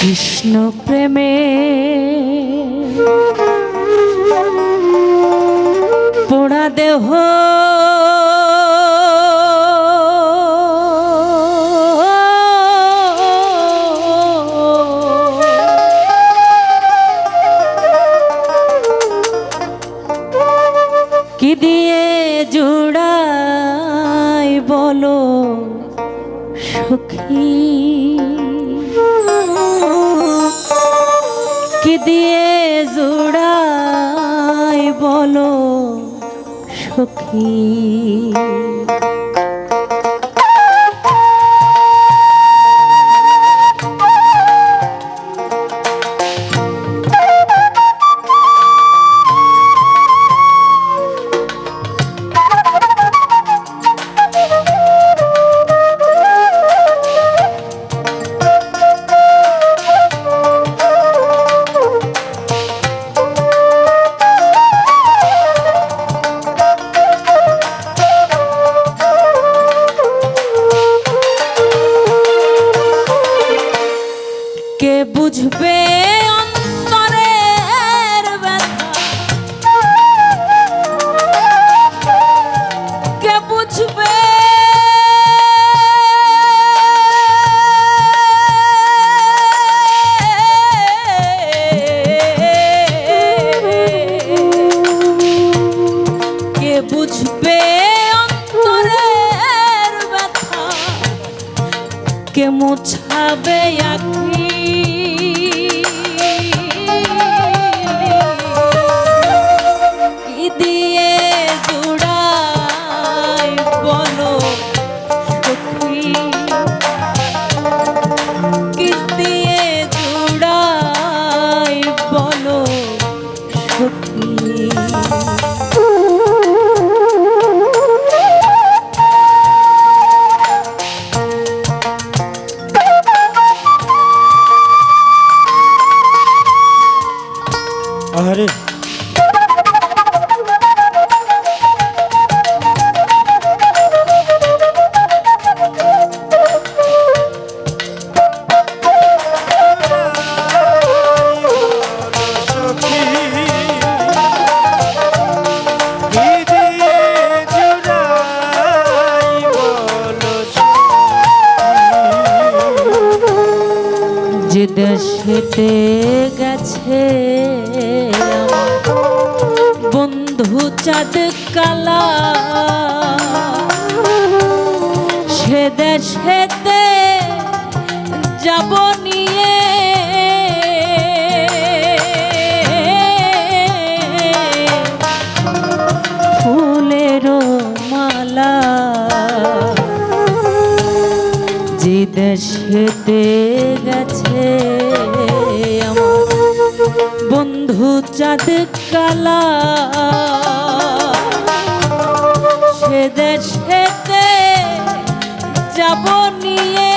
কৃষ্ণ প্রেমে। পোড়া দেহ। কি দিয়ে জুড়াই বলো সখী? kasih মুছাবে আখি। যে দেশেতে গেছে বন্ধু চাঁদ কালা। সে দেশেতে যাব নিয়ে। ফুলেরও মালা। যে দেশেতে গেছে বন্ধু চাঁদ কালা। সে দেশেতে যাব নিয়ে।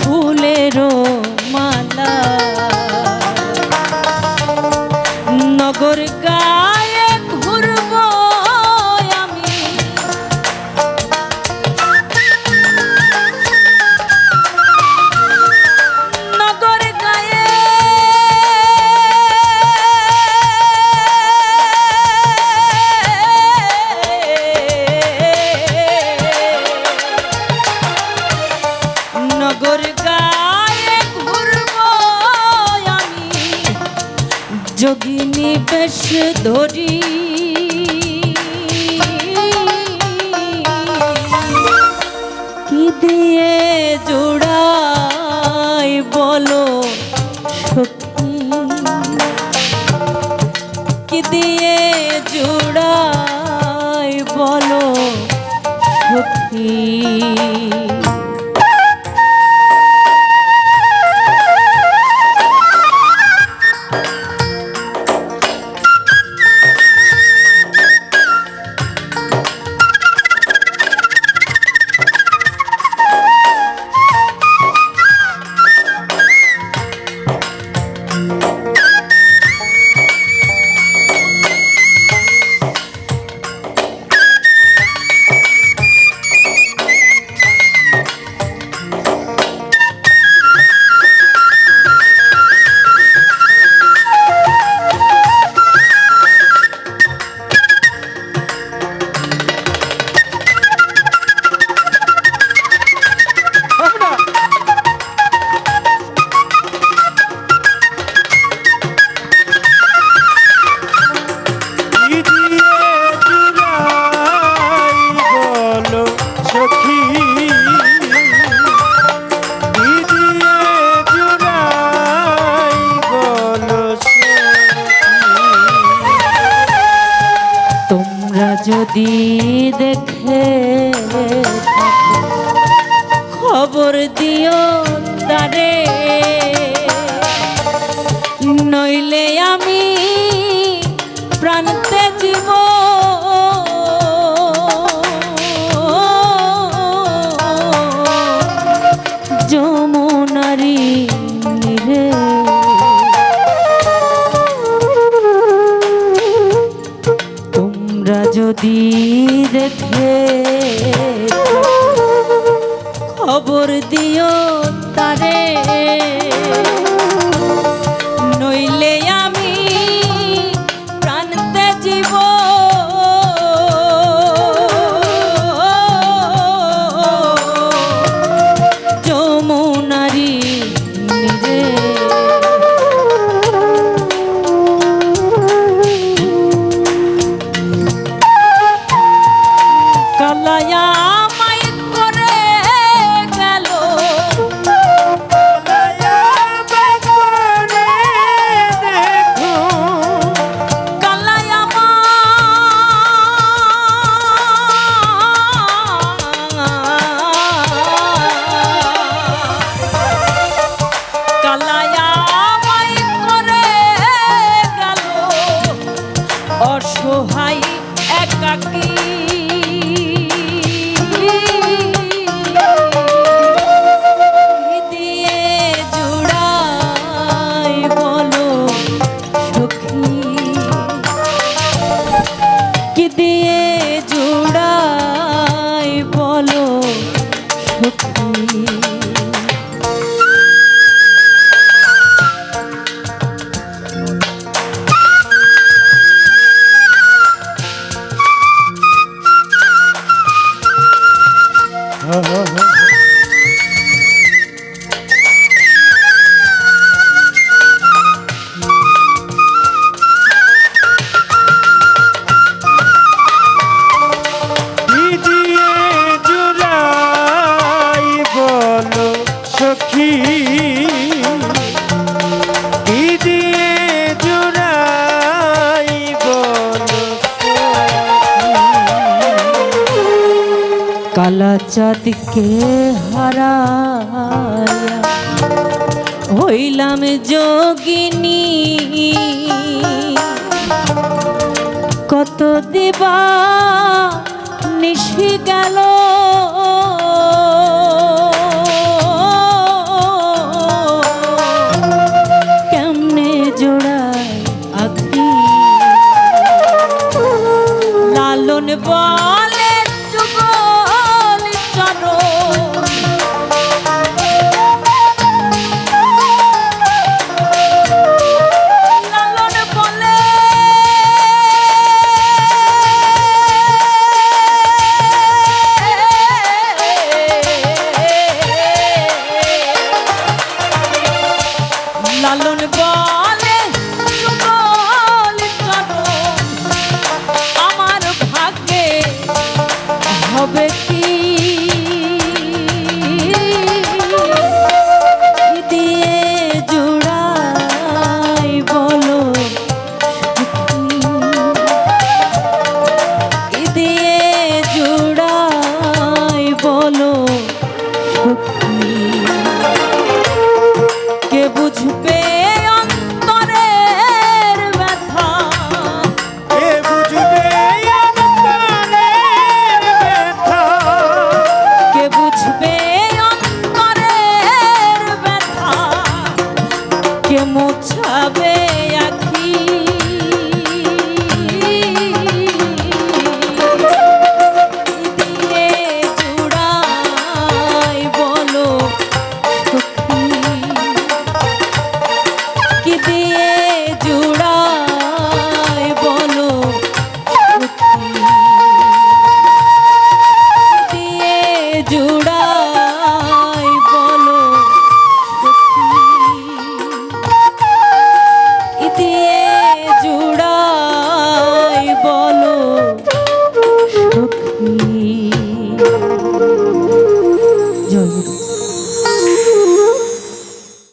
ফুলেরও মালা। নগর গায়ে ধরি যদি দেখে খবর দিও তারে। নইলে আমি খবর দিও তারে। নইলে চাঁদকে হারায়া হইলাম যোগিনী। কত দিবা নিশি গেল be জুড়ে